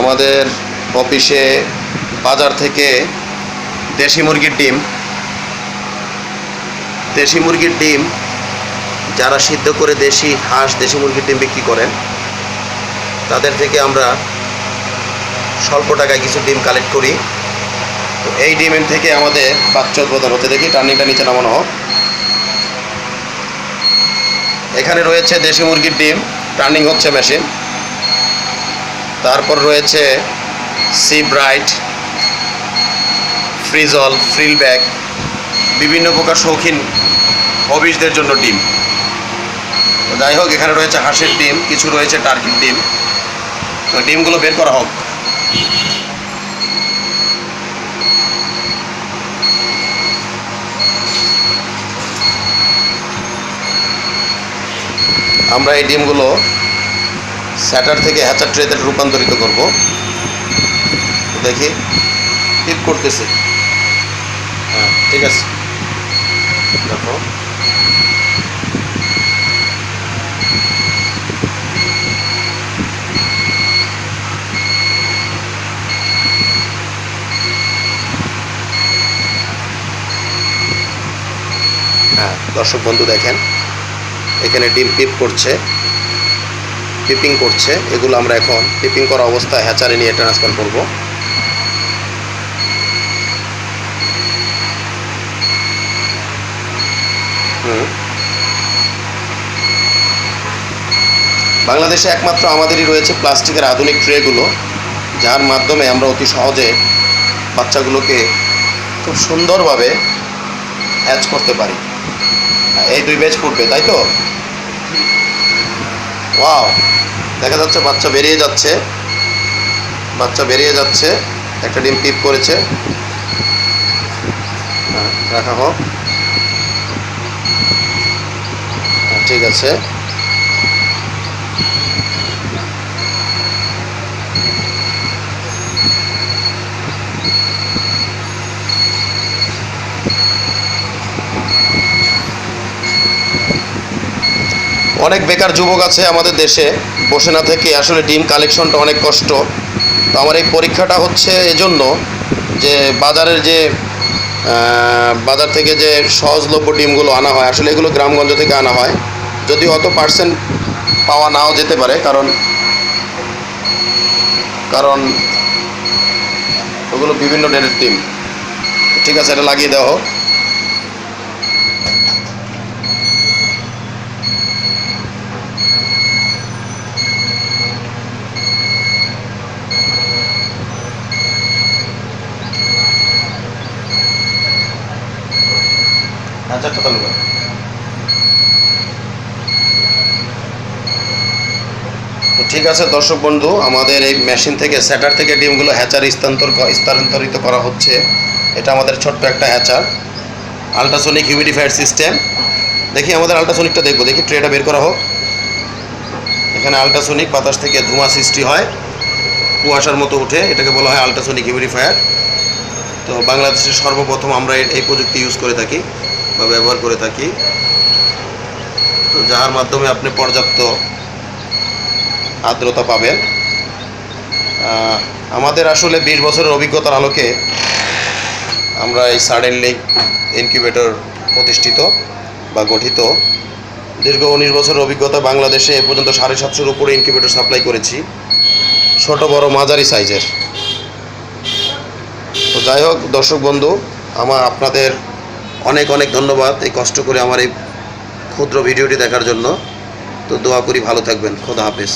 আমাদের অফিসে বাজার থেকে দেশি মুরগির ডিম। দেশি মুরগির ডিম, যারা সিদ্ধ করে দেশি হাঁস, দেশি মুরগির ডিম বিক্রি করেন, তাদের থেকে আমরা স্বল্প টাকায় কিছু ডিম কালেক্ট করি। তো এই ডিমের থেকে আমাদের বাচ্চা উৎপাদন হতে দেখি টার্নিংটা নিচে নামানো হোক। এখানে রয়েছে দেশি মুরগির ডিম, টার্নিং হচ্ছে মেশিন তারপর রয়েছে sea bright, frizzle, frill bag, বিভিন্ন প্রকার শৌখিন হবিসদের জন্য ডিম। তো যাই হোক, এখানে রয়েছে হাঁসের ডিম, কিছু রয়েছে টার্কির ডিম। তো ডিমগুলো বের করা হোক। আমরা এই ডিমগুলো স্যাটার থেকে হ্যাচার ট্রেতে রূপান্তরিত করব। দেখি। টিপ করতেছে। হ্যাঁ ঠিক আছে। দেখো। হ্যাঁ দর্শক বন্ধু দেখেন, এখানে ডিম পিপ করছে। পিপিং করছে, এগুলো আমরা এখন পিপিং করা অবস্থায় হ্যাচারে নিয়ে ট্রান্সফার করব। বাংলাদেশে একমাত্র আমাদেরই রয়েছে প্লাস্টিকের আধুনিক ট্রেগুলো, যার মাধ্যমে আমরা অতি সহজে বাচ্চাগুলোকে খুব সুন্দরভাবে হ্যাচ করতে পারি। এই দুই ব্যাচ পড়বে, তাই তো? ওয়াও দেখা যাচ্ছে বাচ্চা বেরিয়ে যাচ্ছে। বাচ্চা বেরিয়ে যাচ্ছে। একটা ডিম পিপ করেছে। হ্যাঁ, রাখা হোক। হ্যাঁ, ঠিক আছে। অনেক বেকার যুবক আছে আমাদের দেশে, বসে না থেকে আসলে ডিম কালেকশনটা অনেক কষ্ট। তো আমার এই পরীক্ষাটা হচ্ছে এজন্য যে বাজারের যে বাজার থেকে যে সহজলভ্য ডিমগুলো আনা হয়, আসলে এগুলো গ্রামগঞ্জ থেকে আনা হয়। যদি অত পার্সেন্ট পাওয়া নাও যেতে পারে, কারণ কারণ ওগুলো বিভিন্ন ডেটের ডিম। ঠিক আছে, এটা লাগিয়ে দেওয়া হোক। হ্যাচারটা চালু তো ঠিক আছে দর্শক বন্ধু, আমাদের এই মেশিন থেকে স্যাটার থেকে ডিমগুলো হ্যাচার স্থানান্তর স্থানান্তরিত করা হচ্ছে। এটা আমাদের ছোট্ট একটা হ্যাচার আলট্রাসোনিক হিউমিডিফায়ার সিস্টেম দেখি আমাদের আলট্রাসোনিকটা দেখব, দেখি ট্রেটা বের করা হোক। এখানে আলট্রাসোনিক বাতাস থেকে ধোঁয়া সৃষ্টি হয়। কুয়াশার মতো উঠে, এটাকে বলা হয় আলট্রাসোনিক হিউমিডিফায়ার তো বাংলাদেশের সর্বপ্রথম আমরা এই প্রযুক্তি ইউজ করে থাকি। বা ব্যবহার করে থাকি। তো যার মাধ্যমে আপনি পর্যাপ্ত আর্দ্রতা পাবেন। আমাদের আসলে বিশ বছরের অভিজ্ঞতার আলোকে আমরা এই সাডেনলি ইনকিউবেটর প্রতিষ্ঠিত বা গঠিত। দীর্ঘ উনিশ বছরের অভিজ্ঞতা বাংলাদেশে এ পর্যন্ত সাড়ে সাতশোর উপরে ইনকিউবেটর সাপ্লাই করেছি। ছোট, বড়, মাঝারি সাইজের তো যাই হোক, দর্শক বন্ধু আমার আপনাদের অনেক অনেক ধন্যবাদ এই কষ্ট করে আমার এই ক্ষুদ্র ভিডিওটি দেখার জন্য। তো দোয়া করি ভালো থাকবেন। খোদা হাফেজ।